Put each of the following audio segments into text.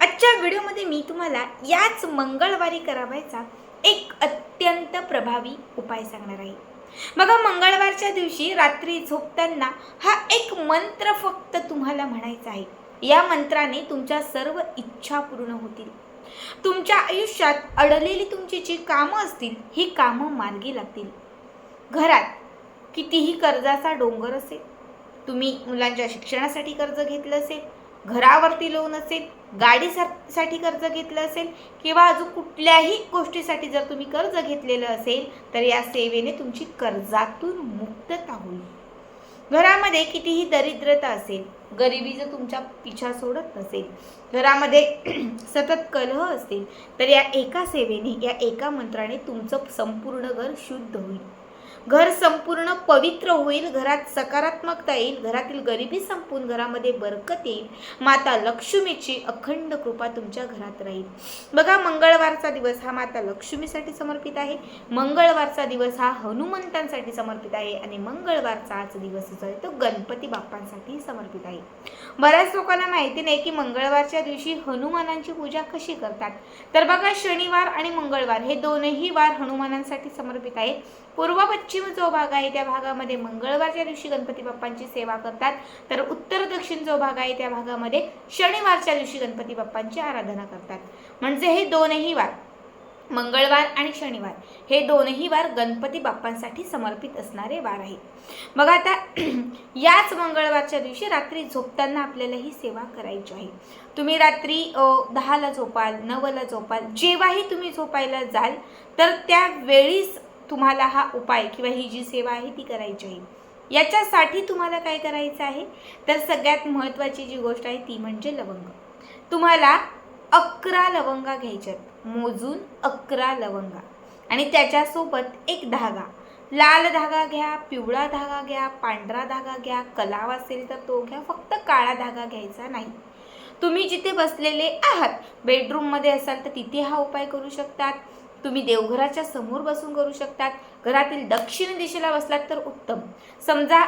आजच्या व्हिडिओमध्ये मी तुम्हाला याच मंगळवारी करावायचा एक अत्यंत प्रभावी उपाय सांगणार आहे. बघा मंगळवारच्या दिवशी रात्री झोपताना हा एक मंत्र फक्त तुम्हाला म्हणायचा आहे. या मंत्राने तुमच्या सर्व इच्छा पूर्ण होतील. तुमच्या आयुष्यात अडलेली तुमची जी कामं असतील ही कामं मार्गी लागतील. घरात कितीही कर्जाचा डोंगर असेल तुम्ही मुलांच्या शिक्षणासाठी कर्ज घेतलं असेल घरावरती लोन असेल गाडीसाठी कर्ज घेतलं असेल किंवा अजून कुठल्याही गोष्टीसाठी जर तुम्ही कर्ज घेतलेलं असेल तर या सेवेने तुमची कर्जातून मुक्तता होईल घरामध्ये कितीही दरिद्रता असेल गरिबी जर तुमच्या पिछा सोडत नसेल घरामध्ये सतत कलह असेल तर या एका सेवेने या एका मंत्राने तुमचं संपूर्ण घर शुद्ध होईल. घर संपूर्ण पवित्र होईल घरात सकारात्मकता येईल घरातील गरिबी संपून घरामध्ये बरकत येईल. माता लक्ष्मीची अखंड कृपा तुमच्या घरात राहील. बघा मंगळवारचा दिवस हा माता लक्ष्मीसाठी समर्पित आहे. मंगळवारचा दिवस हा हनुमंतांसाठी समर्पित आहे आणि मंगळवारचा आज दिवस जो आहे तो गणपती बाप्पांसाठी समर्पित आहे. बऱ्याच लोकांना माहिती नाही की मंगळवारच्या दिवशी हनुमानांची पूजा कशी करतात. तर बघा शनिवार आणि मंगळवार हे दोनही वार हनुमानांसाठी समर्पित आहेत. पूर्व पश्चिम जो भाग आहे त्या भागामध्ये मंगळवारच्या दिवशी गणपती बाप्पांची सेवा करतात. तर उत्तर दक्षिण जो भाग आहे त्या भागामध्ये शनिवारच्या दिवशी गणपती बाप्पांची आराधना करतात. म्हणजे हे दोनही वार मंगळवार आणि शनिवार हे दोनही वार गणपती बाप्पांसाठी समर्पित असणारे वार आहेत. मग आता याच मंगळवारच्या दिवशी रात्री झोपताना आपल्याला ही सेवा करायची आहे. तुम्ही रात्री दहाला झोपाल नवला झोपाल जेव्हाही तुम्ही झोपायला जाल तर त्यावेळीच तुम्हाला हा उपाय किंवा ही जी सेवा आहे ती करायची आहे. याच्यासाठी तुम्हाला काय करायचं आहे? तर सगळ्यात महत्त्वाची जी गोष्ट आहे ती म्हणजे लवंग. तुम्हाला अकरा लवंगा घ्यायच्यात. मोजून अकरा लवंगा. आणि त्याच्यासोबत एक धागा. लाल धागा घ्या पिवळा धागा घ्या पांढरा धागा घ्या कलाव असेल तर तो घ्या फक्त काळा धागा घ्यायचा नाही. तुम्ही जिथे बसलेले आहात बेडरूममध्ये असाल तर तिथे हा उपाय करू शकतात. तुम्ही देवघराच्या समोर बसून करू शकतात. घरातील दक्षिण दिशेला बसलात तर उत्तम. समजा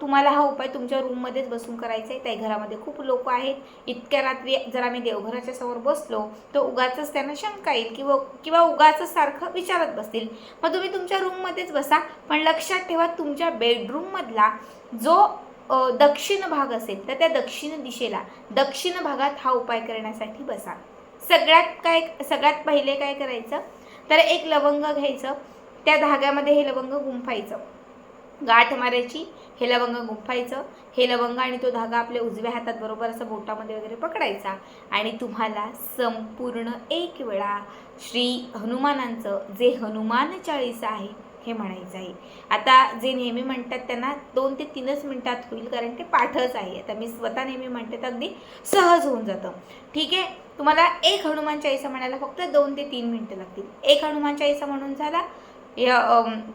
तुम्हाला हा उपाय तुमच्या रूममध्येच बसून करायचा आहे त्या घरामध्ये खूप लोक आहेत. इतक्या रात्री जर आम्ही देवघराच्या समोर बसलो तर उगाचच त्यांना शंका येईल किंवा किंवा उगाच सारखं विचारत बसतील. मग तुम्ही तुमच्या रूममध्येच बसा. पण लक्षात ठेवा तुमच्या बेडरूममधला जो दक्षिण भाग असेल तर त्या दक्षिण दिशेला दक्षिण भागात हा उपाय करण्यासाठी बसा. सगळ्यात काय सगळ्यात पहिले काय करायचं? तर एक लवंग घ्यायचं. त्या धाग्यामध्ये हे लवंग गुंफायचं. गाठ मारायची हे लवंग गुंफायचं. हे लवंग आणि तो धागा आपल्या उजव्या हातात बरोबर असं बोटामध्ये वगैरे पकडायचा. आणि तुम्हाला संपूर्ण एक वेळा श्री हनुमानांचं जे हनुमान चाळीस आहे हे म्हणायचं आहे. आता जे नेहमी म्हणतात त्यांना दोन ते तीनच मिनटात होईल कारण ते पाठच आहे. आता मी स्वतः नेहमी म्हणते तर अगदी सहज होऊन जातं. ठीक आहे? तुम्हाला एक हनुमान चाळीसा म्हणायला फक्त दोन ते तीन मिनटं लागतील. एक हनुमान चाळीसा म्हणून झाला. या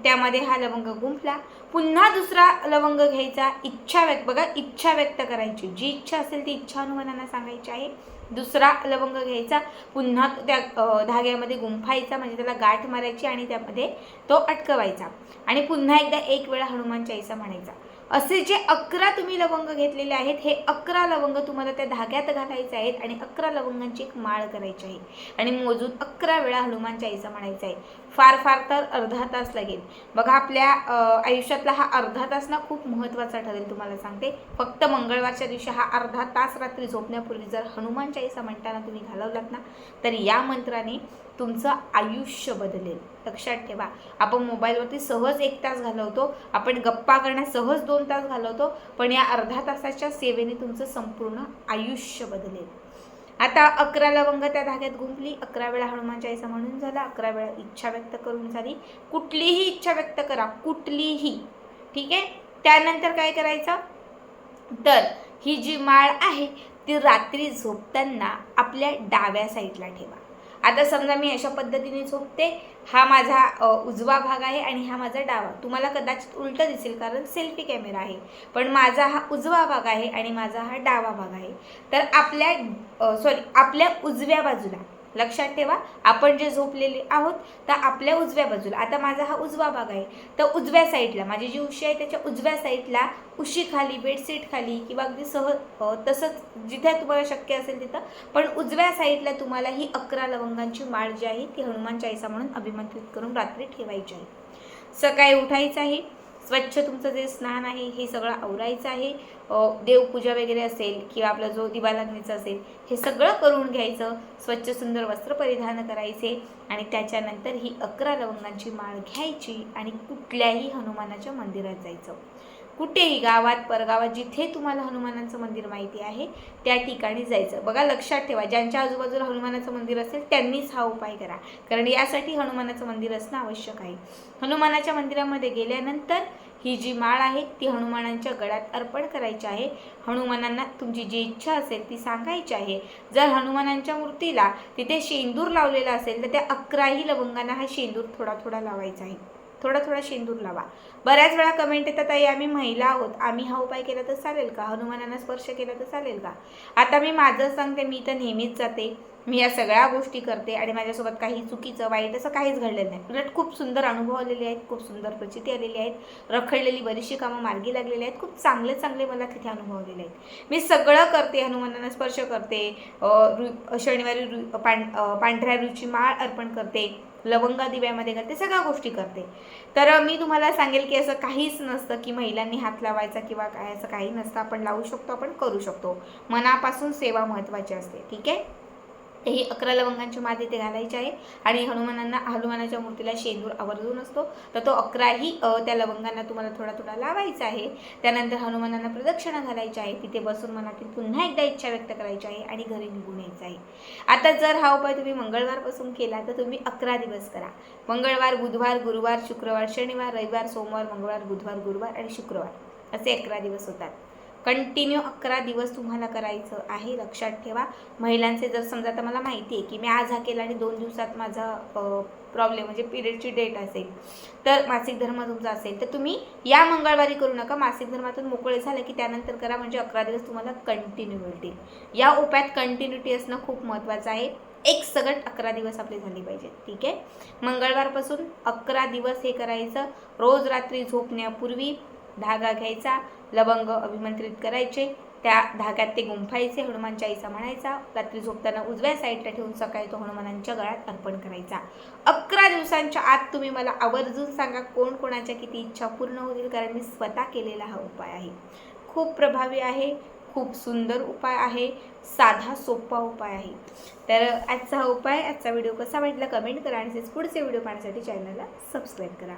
त्यामध्ये हा लवंग गुंफला. पुन्हा दुसरा लवंग घ्यायचा. इच्छा व्यक्त बघा इच्छा व्यक्त करायची. जी इच्छा असेल ती इच्छा हनुमानांना सांगायची आहे. दुसरा लवंग घ्यायचा. पुन्हा तो त्या धाग्यामध्ये गुंफायचा म्हणजे त्याला गाठ मारायची आणि त्यामध्ये तो अटकवायचा. आणि पुन्हा एकदा एक वेळा हनुमान चाळीसा म्हणायचा. असे जे अकरा तुम्ही लवंग घेतलेले आहेत हे अकरा लवंग तुम्हाला त्या धाग्यात घालायचे आहेत आणि अकरा लवंगांची एक माळ करायची आहे. आणि मोजून अकरा वेळा हनुमान चाळीसा म्हणायचा आहे. फार फार तर अर्धा तास लागेल. बघा आपल्या आयुष्यातला हा अर्धा तास ना खूप महत्त्वाचा ठरेल तुम्हाला सांगते. फक्त मंगळवारच्या दिवशी हा अर्धा तास रात्री झोपण्यापूर्वी जर हनुमान चाळीसा म्हणताना तुम्ही घालवलात ना तर या मंत्राने तुमचं आयुष्य बदलेल. लक्षात ठेवा. आपण मोबाईलवरती सहज एक तास घालवतो. आपण गप्पा करण्यास सहज दोन दोन तास घालवतो पण या अर्धा तासाच्या सेवेने तुमचं संपूर्ण आयुष्य बदलेल. आता अकरा लवंग त्या धाग्यात गुंपली अकरा वेळा हनुमान चाळीसा म्हणून झाला अकरा वेळा इच्छा व्यक्त करून झाली. कुठलीही इच्छा व्यक्त करा कुठलीही. ठीक आहे? त्यानंतर काय करायचं? तर ही जी माळ आहे ती रात्री झोपताना आपल्या डाव्या साईडला ठेवा. आता समजा मी अशा पद्धतीने झोपते हा माझा उजवा भाग आहे आणि हा माझा डावा. तुम्हाला कदाचित उलटं दिसेल कारण सेल्फी कॅमेरा आहे. पण माझा हा उजवा भाग आहे आणि माझा हा डावा भाग आहे. तर आपल्या सॉरी आपल्या उजव्या बाजूला लक्षात ठेवा. आपण जे झोपलेले आहोत तर आपल्या उजव्या बाजूला. आता माझा हा उजवा भाग आहे. तर उजव्या साईडला माझी जी उशी आहे त्याच्या उजव्या साईडला उशीखाली बेडशीट खाली किंवा अगदी सहज तसंच जिथे तुम्हाला शक्य असेल तिथं. पण उजव्या साईडला तुम्हाला ही अकरा लवंगांची माळ जी आहे ती हनुमान चाळीसा म्हणून अभिमंत्रित करून रात्री ठेवायची आहे. सकाळी उठायचं आहे. स्वच्छ तुमचं जे स्नान आहे हे सगळं आवरायचं आहे. देवपूजा वगैरे असेल किंवा आपला जो दिवा लागणीचा असेल हे सगळं करून घ्यायचं. स्वच्छ सुंदर वस्त्र परिधान करायचे आणि त्याच्यानंतर ही अकरा लवंगांची माळ घ्यायची आणि कुठल्याही हनुमानाच्या मंदिरात जायचं. कुठेही गावात परगावात जिथे तुम्हाला हनुमानाचं मंदिर माहिती आहे त्या ठिकाणी जायचं. बघा लक्षात ठेवा ज्यांच्या आजूबाजूला हनुमानाचं मंदिर असेल त्यांनीच हा उपाय करा. कारण यासाठी हनुमानाचं मंदिर असणं आवश्यक आहे. हनुमानाच्या मंदिरामध्ये गेल्यानंतर ही जी माळ आहे ती हनुमानांच्या गळ्यात अर्पण करायची आहे. हनुमानांना तुमची जी इच्छा असेल ती सांगायची आहे. जर हनुमानांच्या मूर्तीला तिथे शेंदूर लावलेला असेल तर त्या अकराही लवंगांना हा शेंदूर थोडा थोडा लावायचा आहे. थोडा थोडा शेंदूर लावा. बऱ्याच वेळा कमेंट येतात ताई आम्ही महिला आहोत. आम्ही हा उपाय केला तर चालेल का? हनुमानांना स्पर्श केला तर चालेल का? आता मी माझं सांगते मी तर नेहमीच जाते. मी या सगळ्या गोष्टी करते आणि माझ्यासोबत काही चुकीचं वाईट असं काहीच घडलेलं नाही. उलट खूप सुंदर अनुभव आलेले आहेत खूप सुंदर प्रचिती आलेली आहेत रखडलेली बरीचशी कामं मार्गी लागलेली आहेत खूप चांगले चांगले मला तिथे अनुभव आलेले आहेत. मी सगळं करते हनुमानांना स्पर्श करते रु शनिवारी रु पां पांढऱ्या रुची माळ अर्पण करते लवंगा दिव्यामध्ये करते सगळ्या गोष्टी करते. तर मी तुम्हाला सांगेल की असं काहीच नसतं की महिलांनी हात लावायचा किंवा काय असं काही नसतं. आपण लावू शकतो आपण करू शकतो. मनापासून सेवा महत्त्वाची असते. ठीक आहे? ही अकरा लवंगांची माळ तिथे घालायची आहे. आणि हनुमानांना हनुमानाच्या मूर्तीला शेंदूर आवर्जून असतो. तर तो अकराही अ, त्या लवंगांना तुम्हाला थोडा थोडा लावायचा आहे. त्यानंतर हनुमानांना प्रदक्षिणा घालायची आहे. तिथे बसून मनातील पुन्हा एकदा इच्छा व्यक्त करायची आहे आणि घरी निघून यायचं आहे. आता जर हा उपाय तुम्ही मंगळवारपासून केला तर तुम्ही अकरा दिवस करा. मंगळवार बुधवार गुरुवार शुक्रवार शनिवार रविवार सोमवार मंगळवार बुधवार गुरुवार आणि शुक्रवार असे अकरा दिवस होतात. कंटिन्यू अकरा दिवस तुम्हाला करायचं आहे लक्षात ठेवा. महिलांचे जर समजा आता मला माहिती आहे की मी आज हा केला आणि दोन दिवसात माझा प्रॉब्लेम म्हणजे पिरियडची डेट असेल तर मासिक धर्म तुमचा असेल तर तुम्ही या मंगळवारी करू नका. मासिक धर्मातून मोकळे झालं की त्यानंतर करा म्हणजे अकरा दिवस तुम्हाला कंटिन्यू मिळतील. या उपायात कंटिन्युटी असणं खूप महत्त्वाचं आहे. एक सगट अकरा दिवस आपले झाले पाहिजेत ठीक आहे? मंगळवारपासून अकरा दिवस हे करायचं. रोज रात्री झोपण्यापूर्वी धागा घ्यायचा लवंग अभिमंत्रित करायचे त्या धाग्यात ते गुंफायचे हनुमान चाळीसा म्हणायचा रात्री झोपताना उजव्या साईडला ठेवून सकाळी तो हनुमानांच्या गळ्यात अर्पण करायचा. अकरा दिवसांच्या आत तुम्ही मला आवर्जून सांगा कोण कोणाच्या किती इच्छा पूर्ण होतील कारण मी स्वतः केलेला हा उपाय आहे. खूप प्रभावी आहे खूप सुंदर उपाय आहे साधा सोपा उपाय आहे. तर आजचा हा उपाय आजचा व्हिडिओ कसा वाटला कमेंट करा आणि पुढचे व्हिडिओ पाहण्यासाठी चॅनलला सबस्क्राईब करा.